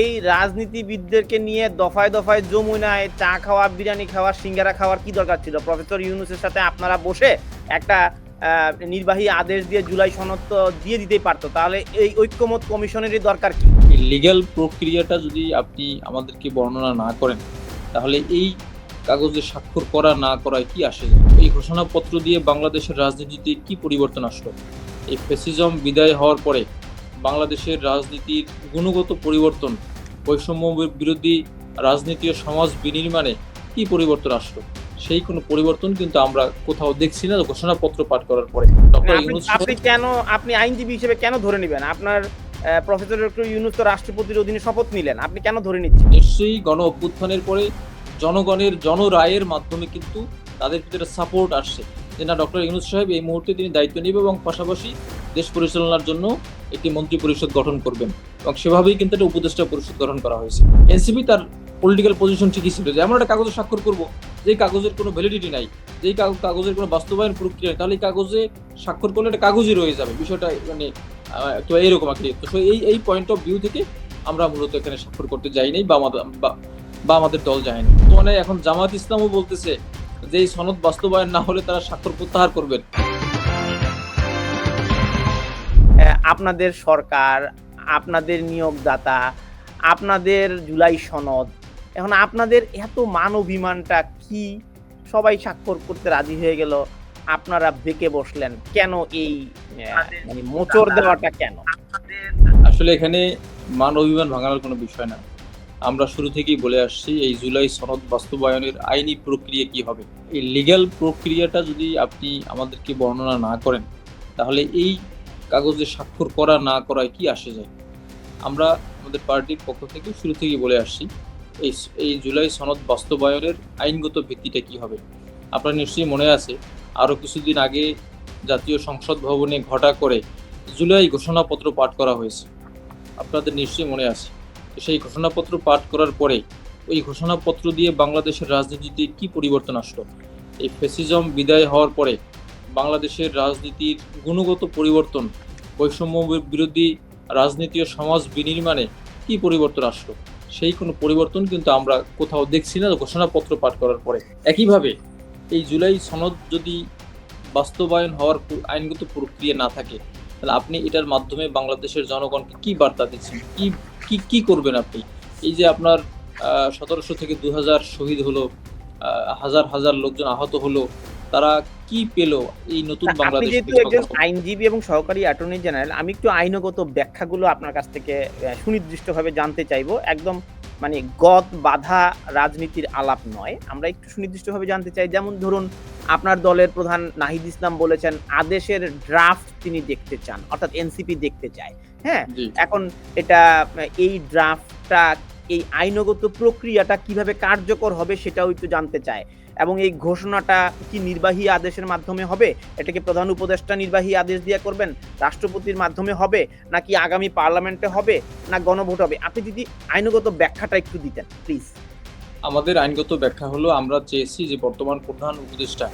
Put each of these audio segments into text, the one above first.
এই রাজনীতিবিদদেরকে নিয়ে দফায় দফায় যমুনায় চা খাওয়া, বিরিয়ানি খাওয়া, সিঙ্গারা খাওয়ার কি দরকার ছিল? প্রফেসর ইউনুসের সাথে আপনারা বসে একটা নির্বাহী আদেশ দিয়ে জুলাই সনদ দিয়ে দিতেই পারতো। তাহলে এই ঐক্যমত কমিশনেরই দরকার কি? লিগ্যাল প্রক্রিয়াটা যদি আপনি আমাদেরকে বর্ণনা না করেন, তাহলে এই কাগজে স্বাক্ষর করা না করায় কি আসে? এই ঘোষণাপত্র দিয়ে বাংলাদেশের রাজনীতিতে কি পরিবর্তন আসলো? এই ফেসিজম বিদায় হওয়ার পরে বাংলাদেশের রাজনীতির গুণগত পরিবর্তন বৈষম্য বিরোধী রাজনীতি ও সমাজ বিনির্মাণে কি পরিবর্তন আসলো? সেই কোনো পরিবর্তন কিন্তু আমরা কোথাও দেখছি না ঘোষণাপত্র পাঠ করার পরে। আপনি- কেন আপনি আইনজীবী হিসেবে কেন ধরে নেবেন? আপনার প্রফেসর ডক্টর ইউনুস তো রাষ্ট্রপতির অধীনে শপথ নিলেন আপনি কেন ধরে নিচ্ছেন? নিশ্চয়ই গণ অভ্যুত্থানের পরে জনগণের জনরায়ের মাধ্যমে কিন্তু তাদের ভিতরে সাপোর্ট আসছে। না, ডক্টর ইউনুস সাহেব এই মুহূর্তে তিনি দায়িত্ব নেবে এবং পাশাপাশি দেশ পরিচালনার জন্য একটি মন্ত্রী পরিষদ গঠন করবেন। এবং সেভাবেই কিন্তু একটা উপদেষ্টা পরিষদ গঠন করা হয়েছে। এনসিপি তার পলিটিক্যাল পজিশন ঠিকই ছিল যে, আমরা একটা কাগজে স্বাক্ষর করব। যেই কাগজের কোনো ভ্যালিডিটি নাই, যেই কাগ- কাগজের কোনো বাস্তবায়ন প্রক্রিয়া নেই, তাহলে এই কাগজে স্বাক্ষর করলে একটা কাগজই রয়ে যাবে। বিষয়টা মানে তো এইরকম আর কি। তো এই এই পয়েন্ট অফ ভিউ থেকে আমরা মূলত এখানে স্বাক্ষর করতে যাই নাই বা আমাদের বা আমাদের দল যায়নি তো মানে এখন জামাত ইসলামও বলতেছে যে এই সনদ বাস্তবায়ন না হলে তারা স্বাক্ষর প্রত্যাহার করবেন। আপনাদের সরকার আপনাদের নিয়োগদাতা আপনাদের জুলাই সনদ এখন আপনাদের এত মান অভিমানটা কি? সবাই স্বাক্ষর করতে রাজি হয়ে গেল আপনারা বেঁকে বসলেন। কেন এই মানে মোচড় দেওয়াটা কেন? আসলে এখানে মান অভিমান ভাঙানোর কোনো বিষয় না। আমরা শুরু থেকেই বলে আসছি, এই জুলাই সনদ বাস্তবায়নের আইনি প্রক্রিয়া কি হবে? এই লিগ্যাল প্রক্রিয়াটা যদি আপনি আমাদেরকে বর্ণনা না করেন, তাহলে এই কাগজে স্বাক্ষর করা না করায় কি আসে যায়? আমরা আমাদের পার্টির পক্ষ থেকে শুরু থেকেই বলে আসছি, এই এই জুলাই সনদ বাস্তবায়নের আইনগত ভিত্তিটা কি হবে? আপনার নিশ্চয়ই মনে আছে, আরও কিছুদিন আগে জাতীয় সংসদ ভবনে ঘটা করে জুলাই ঘোষণাপত্র পাঠ করা হয়েছে। আপনাদের নিশ্চয়ই মনে আছে। সেই ঘোষণাপত্র পাঠ করার পরে ওই ঘোষণাপত্র দিয়ে বাংলাদেশের রাজনীতিতে কি পরিবর্তন আসলো? এই ফেসিজম বিদায় হওয়ার পরে বাংলাদেশের রাজনীতির গুণগত পরিবর্তন, বৈষম্য বিরোধী রাজনীতি ও সমাজ বিনির্মাণে কি পরিবর্তন আসলো? সেই কোনো পরিবর্তন কিন্তু আমরা কোথাও দেখছি না ঘোষণাপত্র পাঠ করার পরে। একইভাবে এই জুলাই সনদ যদি বাস্তবায়ন হওয়ার আইনগত প্রক্রিয়া না থাকে, তাহলে আপনি এটার মাধ্যমে বাংলাদেশের জনগণকে কি বার্তা দিচ্ছেন? কি কি কি করবেন আপনি? এই যে আপনার সতেরোশো থেকে দু হাজার শহীদ হলো হাজার হাজার লোকজন আহত হলো তারা কি পেল এই নতুন বাংলাদেশ যেহেতু একজন আইনজীবী এবং সহকারী অ্যাটর্নি জেনারেল আমি একটু আইনগত ব্যাখ্যাগুলো আপনার কাছ থেকে সুনির্দিষ্টভাবে জানতে চাইব। একদম মানে গদ বাধা রাজনীতির আলাপ নয়। আমরা একটু সুনির্দিষ্টভাবে জানতে চাই যেমন ধরুন আপনার দলের প্রধান নাহিদ ইসলাম বলেছেন আদেশের ড্রাফট তিনি দেখতে চান অর্থাৎ এনসিপি দেখতে চায়। হ্যাঁ? এখন এটা এই ড্রাফটটা এই আইনগত প্রক্রিয়াটা কীভাবে কার্যকর হবে সেটাও একটু জানতে চায়। এবং এই ঘোষণাটা কি নির্বাহী আদেশের মাধ্যমে হবে? এটাকে প্রধান উপদেষ্টা নির্বাহী আদেশ দিয়ে করবেন? রাষ্ট্রপতির মাধ্যমে হবে? নাকি আগামী পার্লামেন্টে হবে? না গণভোট হবে? আপনি যদি আইনগত ব্যাখ্যাটা একটু দিতেন প্লিজ আমাদের আইনগত ব্যাখ্যা হলো, আমরা চেয়েছি যে বর্তমান প্রধান উপদেষ্টা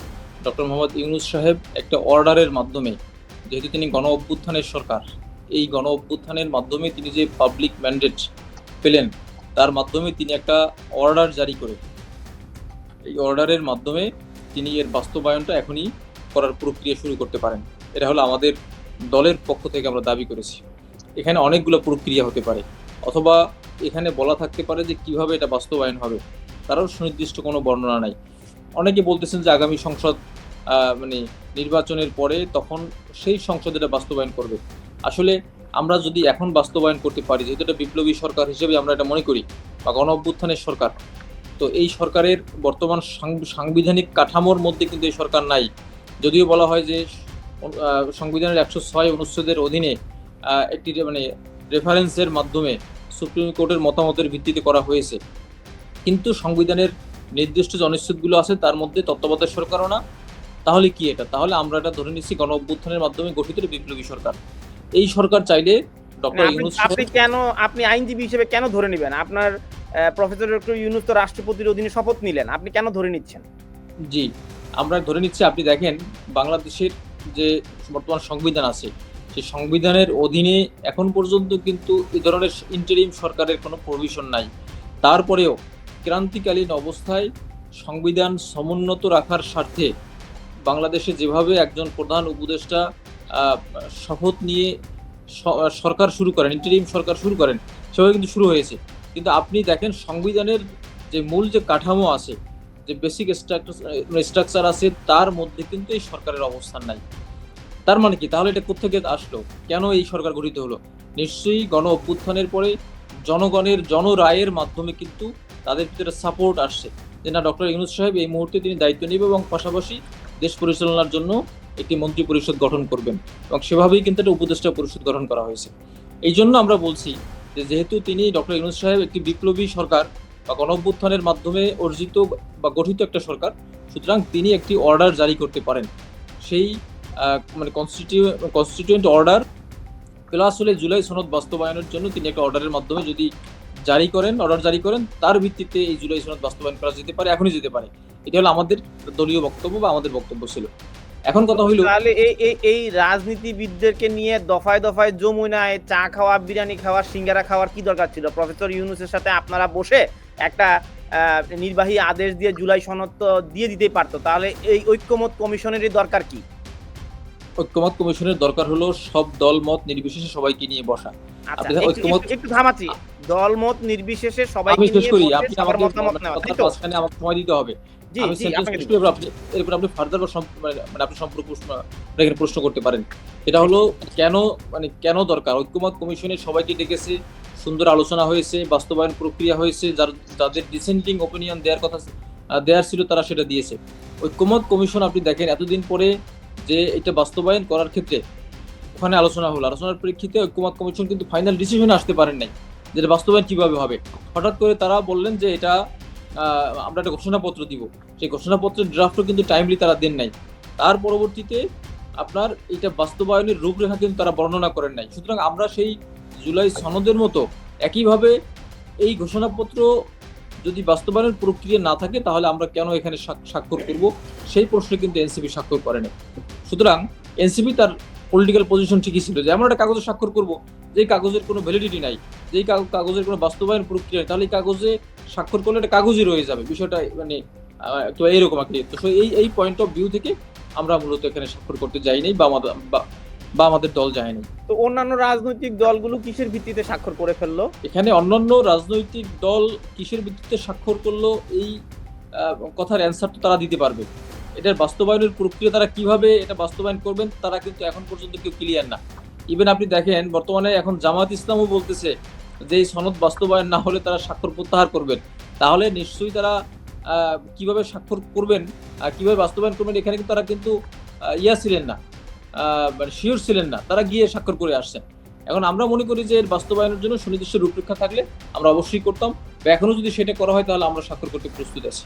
ডক্টর মোহাম্মদ ইউনুস সাহেব একটা অর্ডারের মাধ্যমে, যেহেতু তিনি গণ অভ্যুত্থানের সরকার, এই গণ অভ্যুত্থানের মাধ্যমে তিনি যে পাবলিক ম্যান্ডেট পেলেন, তার মাধ্যমে তিনি একটা অর্ডার জারি করে এই অর্ডারের মাধ্যমে তিনি এর বাস্তবায়নটা এখনই করার প্রক্রিয়া শুরু করতে পারেন। এটা হলো আমাদের দলের পক্ষ থেকে আমরা দাবি করেছি। এখানে অনেকগুলো প্রক্রিয়া হতে পারে। অথবা এখানে বলা থাকতে পারে যে কীভাবে এটা বাস্তবায়ন হবে। তারও সুনির্দিষ্ট কোনো বর্ণনা নাই। অনেকে বলতেছেন যে আগামী সংসদ মানে নির্বাচনের পরে তখন সেই সংসদ এটা বাস্তবায়ন করবে। আসলে আমরা যদি এখন বাস্তবায়ন করতে পারি, যেহেতু এটা বিপ্লবী সরকার হিসেবে আমরা এটা মনে করি, বা গণ অভ্যুত্থানের সরকার তো এই সরকারের বর্তমান সাংবিধানিক কাঠামোর মধ্যে কিন্তু এই সরকার নাই। যদিও বলা হয় যে সংবিধানের একশো ছয় অনুচ্ছেদের অধীনে একটি মানে রেফারেন্সের মাধ্যমে সুপ্রিম কোর্টের মতামতের ভিত্তিতে করা হয়েছে। কিন্তু সংবিধানের নির্দিষ্ট যে অনুচ্ছেদগুলো আছে তার মধ্যে তত্ত্বাবধায়ক সরকারও না। তাহলে কি এটা? তাহলে আমরা এটা ধরে নিচ্ছি গণ অভ্যুত্থানের মাধ্যমে গঠিত বিপ্লবী সরকার। এই সরকার চাইলে ডক্টর ইউনুস আপনি কেন আপনি আইনজীবী হিসেবে কেন ধরে নেবেন? আপনার প্রফেসর ডক্টর ইউনুস তো রাষ্ট্রপতির অধীনে শপথ নিলেন। আপনি কেন ধরে নিচ্ছেন? জি, আমরা ধরে নিচ্ছি, আপনি দেখেন, বাংলাদেশের যে বর্তমান সংবিধান আছে, সেই সংবিধানের অধীনে এখন পর্যন্ত কিন্তু এ ধরনের ইন্টারিম সরকারের কোনো প্রভিশন নাই। তারপরেও ক্রান্তিকালীন অবস্থায় সংবিধান সমুন্নত রাখার স্বার্থে বাংলাদেশে যেভাবে একজন প্রধান উপদেষ্টা শপথ নিয়ে সরকার শুরু করেন ইন্টারিম সরকার শুরু করেন, সেভাবে কিন্তু শুরু হয়েছে। কিন্তু আপনি দেখেন সংবিধানের যে মূল যে কাঠামো আছে, যে বেসিক স্ট্রাকচার আছে, তার মধ্যে কিন্তু এই সরকারের অবস্থান নাই। তার মানে কি? তাহলে এটা কোথেকে আসলো? কেন এই সরকার গঠিত হলো? নিশ্চয়ই গণ অভ্যুত্থানের পরে জনগণের জনরায়ের মাধ্যমে কিন্তু তাদের ভিতরে সাপোর্ট আসছে। যে না ডক্টর ইউনুস সাহেব, এই মুহূর্তে তিনি দায়িত্ব নেবে এবং পাশাপাশি দেশ পরিচালনার জন্য একটি মন্ত্রী পরিষদ গঠন করবেন। এবং সেভাবেই কিন্তু একটা উপদেষ্টা পরিষদ গঠন করা হয়েছে। এই জন্য আমরা বলছি যে যেহেতু তিনি ডক্টর ইউনুস সাহেব একটি বিপ্লবী সরকার বা গণঅভ্যুত্থানের মাধ্যমে অর্জিত বা গঠিত একটা সরকার, সুতরাং তিনি একটি অর্ডার জারি করতে পারেন। সেই মানে কনস্টিটিউ কনস্টিটিউয়েন্ট অর্ডার প্লাস হলে জুলাই সনদ বাস্তবায়নের জন্য তিনি একটা অর্ডারের মাধ্যমে যদি জারি করেন অর্ডার জারি করেন, তার ভিত্তিতে এই জুলাই সনদ বাস্তবায়ন করা যেতে পারে, এখনই যেতে পারে। এটা হলো আমাদের দলীয় বক্তব্য বা আমাদের বক্তব্য ছিল। এখন কথা হইল? তাহলে এই এই এই রাজনীতিবিদদেরকে নিয়ে দফায় দফায় যমুনায় চা খাওয়া বিরিয়ানি খাওয়া সিঙ্গারা খাওয়ার কি দরকার ছিল? প্রফেসর ইউনুসের সাথে আপনারা বসে একটা নির্বাহী আদেশ দিয়ে জুলাই সনদ দিয়ে দিতেই পারতো। তাহলে এই ঐক্যমত কমিশনেরই দরকার কি? ঐক্যমত কমিশনের দরকার হলো সব দল মত নির্বিশেষে সবাইকে নিয়ে বসা। আচ্ছা একটু- ঐক্যমত- একটু- থামাচ্ছি। দলমত নির্বিশেষে আমি সবাইকে নিয়ে বসে সবার আমাকে মতামত নেওয়া তাই তো? আমাকে সময় দিতে হবে। এরপর আপনি ফার্দার বা মানে মানে আপনি সম্পর্ক প্রশ্ন আপনি এখানে প্রশ্ন করতে পারেন। এটা হলো কেন মানে কেন দরকার? ঐক্যমত কমিশনে সবাইকে ডেকেছে সুন্দর আলোচনা হয়েছে বাস্তবায়ন প্রক্রিয়া হয়েছে যার যাদের ডিসেন্টিং ওপিনিয়ন দেওয়ার কথা দেওয়ার ছিল তারা সেটা দিয়েছে। ঐক্যমত কমিশন আপনি দেখেন এতদিন পরে যে এটা বাস্তবায়ন করার ক্ষেত্রে ওখানে আলোচনা হলো। আলোচনার প্রেক্ষিতে ঐক্যমত কমিশন কিন্তু ফাইনাল ডিসিশনে আসতে পারেন নাই যেটা বাস্তবায়ন কীভাবে হবে। হঠাৎ করে তারা বললেন যে এটা আমরা একটা ঘোষণাপত্র দিব। সেই ঘোষণাপত্রের ড্রাফটও কিন্তু টাইমলি তারা দেন নাই। তার পরবর্তীতে আপনার এটা বাস্তবায়নের রূপরেখা কিন্তু তারা বর্ণনা করেন নাই। সুতরাং আমরা সেই জুলাই সনদের মতো একইভাবে এই ঘোষণাপত্র যদি বাস্তবায়নের প্রক্রিয়া না থাকে, তাহলে আমরা কেন এখানে স্বাক- স্বাক্ষর করব? সেই প্রশ্নে কিন্তু এনসিপি স্বাক্ষর করে নাই। সুতরাং এনসিপি তার পলিটিক্যাল পজিশন ঠিকই ছিল যে, আমরা একটা কাগজে স্বাক্ষর করব। যেই কাগজের কোনো ভ্যালিডিটি নাই, যেই কাগ- কাগজের কোনো বাস্তবায়ন প্রক্রিয়া নেই, তাহলে এই কাগজে স্বাক্ষর করলে এটা কাগজই রয়ে যাবে। বিষয়টা মানে তো এইরকম আর তো এই এই পয়েন্ট অফ ভিউ থেকে আমরা মূলত এখানে স্বাক্ষর করতে যাই নাই বা আমাদের বা- বা আমাদের দল যায়নি তো অন্যান্য রাজনৈতিক দলগুলো কিসের ভিত্তিতে স্বাক্ষর করে ফেলল? এখানে অন্যান্য রাজনৈতিক দল কিসের ভিত্তিতে স্বাক্ষর করল এই কথার অ্যান্সার তো তারা দিতে পারবে। এটার বাস্তবায়নের প্রক্রিয়া তারা কীভাবে এটা বাস্তবায়ন করবেন তারা কিন্তু এখন পর্যন্ত কেউ ক্লিয়ার না। ইভেন আপনি দেখেন বর্তমানে এখন জামাত ইসলামও বলতেছে যে সনদ বাস্তবায়ন না হলে তারা স্বাক্ষর প্রত্যাহার করবেন। তাহলে নিশ্চয়ই তারা কীভাবে স্বাক্ষর করবেন কীভাবে বাস্তবায়ন করবেন, এখানে কিন্তু তারা কিন্তু ইয়া ছিলেন না। মানে শিওর ছিলেন না। তারা গিয়ে স্বাক্ষর করে আসছেন। এখন আমরা মনে করি যে এর বাস্তবায়নের জন্য সুনির্দিষ্ট রূপরেখা থাকলে আমরা অবশ্যই করতাম। বা এখনও যদি সেটা করা হয় তাহলে আমরা স্বাক্ষর করতে প্রস্তুত আছি।